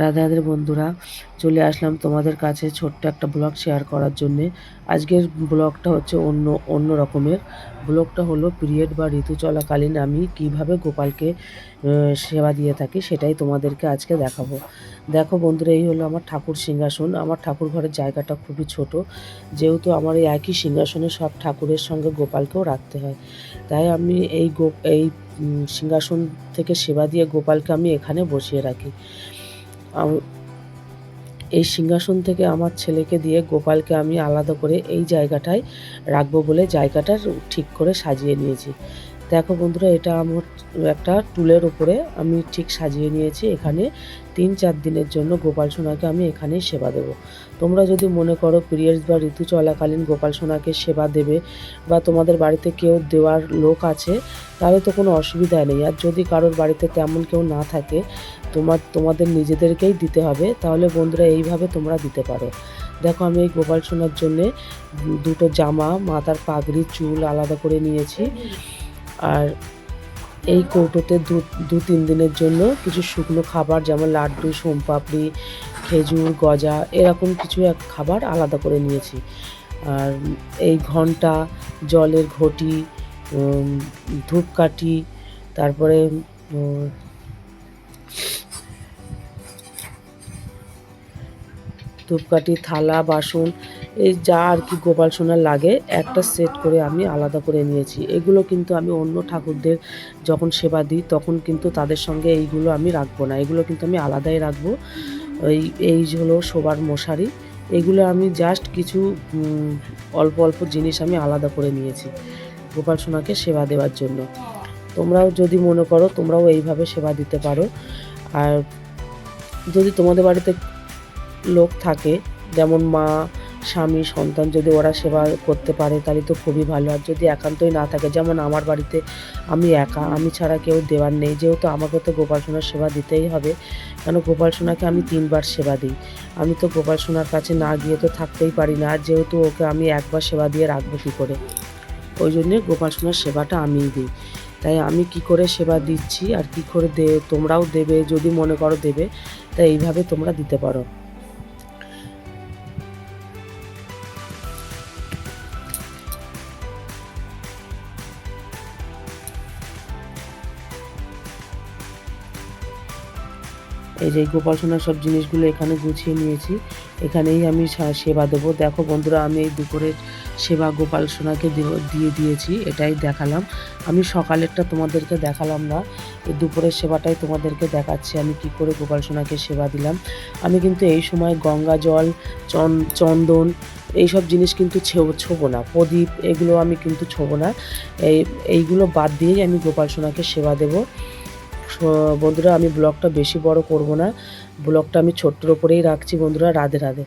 রাধে রাধে বন্ধুরা, চলে আসলাম তোমাদের কাছে ছোট্ট একটা ব্লগ শেয়ার করার জন্যে। আজকের ব্লগটা হচ্ছে অন্য অন্য রকমের। ব্লগটা হলো পিরিয়ড বা ঋতু চলাকালীন আমি কীভাবে গোপালকে সেবা দিয়ে থাকি সেটাই তোমাদেরকে আজকে দেখাবো। দেখো বন্ধুরা, এই হলো আমার ঠাকুর সিংহাসন। আমার ঠাকুর ঘরের জায়গাটা খুবই ছোট। যেহেতু আমার এই একই সিংহাসনে সব ঠাকুরের সঙ্গে গোপালকেও রাখতে হয়। তাই আমি এই গো, এই সিংহাসন থেকে সেবা দিয়ে গোপালকে আমি এখানে বসিয়ে রাখি। এই সিংহাসন থেকে আমার ছেলেকে দিয়ে গোপালকে আমি আলাদা করে এই জায়গাটায় রাখব বলে জায়গাটা ঠিক করে সাজিয়ে নিয়েছি। দেখো বন্ধুরা, এটা আমার একটা টুলের উপরে আমি ঠিক সাজিয়ে নিয়েছি। এখানে তিন চার দিনের জন্য গোপাল সোনাকে আমি এখানেই সেবা দেব। তোমরা যদি মনে করো পিরিয়ডস বা ঋতু চলাকালীন গোপাল সোনাকে সেবা দেবে বা তোমাদের বাড়িতে কেউ দেওয়ার লোক আছে, তাহলে তো কোনো অসুবিধা নেই। আর যদি কারোর বাড়িতে তেমন কেউ না থাকে, তোমার, তোমাদের নিজেদেরকেই দিতে হবে। তাহলে বন্ধুরা, এইভাবে তোমরা দিতে পারো। দেখো, আমি এই গোপাল সোনার জন্যে দুটো জামা, মাথার পাগড়ি, চুল আলাদা করে নিয়েছি। আর এই কৌটোতে দু দু, তিন দিনের জন্য কিছু শুকনো খাবার, যেমন লাড্ডু, সোমপাপড়ি, খেজুর, গজা, এরকম কিছু এক খাবার আলাদা করে নিয়েছি। আর এই ঘণ্টা, জলের ঘটি ধূপকাঠি, তারপরে ধূপকাঠি, থালা, বাসন, এই যা আর কি গোপাল সোনার লাগে, একটা সেট করে আমি আলাদা করে নিয়েছি। এগুলো কিন্তু আমি অন্য ঠাকুরদের যখন সেবা দিই, তখন কিন্তু তাদের সঙ্গে এইগুলো আমি রাখব না। এগুলো কিন্তু আমি আলাদাই রাখব। এই এই হলো শোবার মশারি, এগুলো আমি জাস্ট কিছু অল্প অল্প জিনিস আমি আলাদা করে নিয়েছি গোপাল সোনাকে সেবা দেওয়ার জন্য। তোমরাও যদি মনে করো, তোমরাও এইভাবে সেবা দিতে পারো। আর যদি তোমাদের বাড়িতে লোক থাকে। যেমন মা, স্বামী, সন্তান যদি ওরা সেবা করতে পারে, তাহলে তো খুবই ভালো। আর যদি একান্তই না থাকে, যেমন আমার বাড়িতে আমি একা, আমি ছাড়া কেউ দেওয়ার নেই। যেহেতু আমাকে তো গোপাল সোনার সেবা দিতেই হবে, কেন গোপাল সোনাকে আমি তিনবার সেবা দিই। আমি তো গোপাল সোনার কাছে না গিয়ে তো থাকতেই পারি না। আর যেহেতু ওকে আমি একবার সেবা দিয়ে রাখব কী করে? ওই জন্যে গোপাল সোনার সেবাটা আমিই দিই। তাই আমি কি করে সেবা দিচ্ছি আর কি করে দে, তোমরাও দেবে, যদি মনে করো দেবে, তাই এইভাবে তোমরা দিতে পারো। এই যে গোপাল সোনার সব জিনিসগুলো এখানে গুছিয়ে নিয়েছি। এখানেই আমি সেবা দেবো। দেখো বন্ধুরা, আমি এই দুপুরের সেবা গোপাল সোনাকে দিয়ে দিয়েছি, এটাই দেখালাম। আমি সকালেরটা তোমাদেরকে দেখালাম না, এই দুপুরের সেবাটাই তোমাদেরকে দেখাচ্ছি, আমি কি করে গোপাল সোনাকে সেবা দিলাম। আমি কিন্তু এই সময় গঙ্গা জল, চন- চন্দন এইসব জিনিস কিন্তু ছোবো না। প্রদীপ, এগুলো আমি কিন্তু ছোবো না। এই, এইগুলো বাদ দিয়েই আমি গোপাল সোনাকে সেবা দেবো। বন্ধুরা, আমি ব্লগটা বেশি বড় করব না। ব্লগটা আমি ছোট্টর ওপরেই রাখছি বন্ধুরা, রাধে রাধে।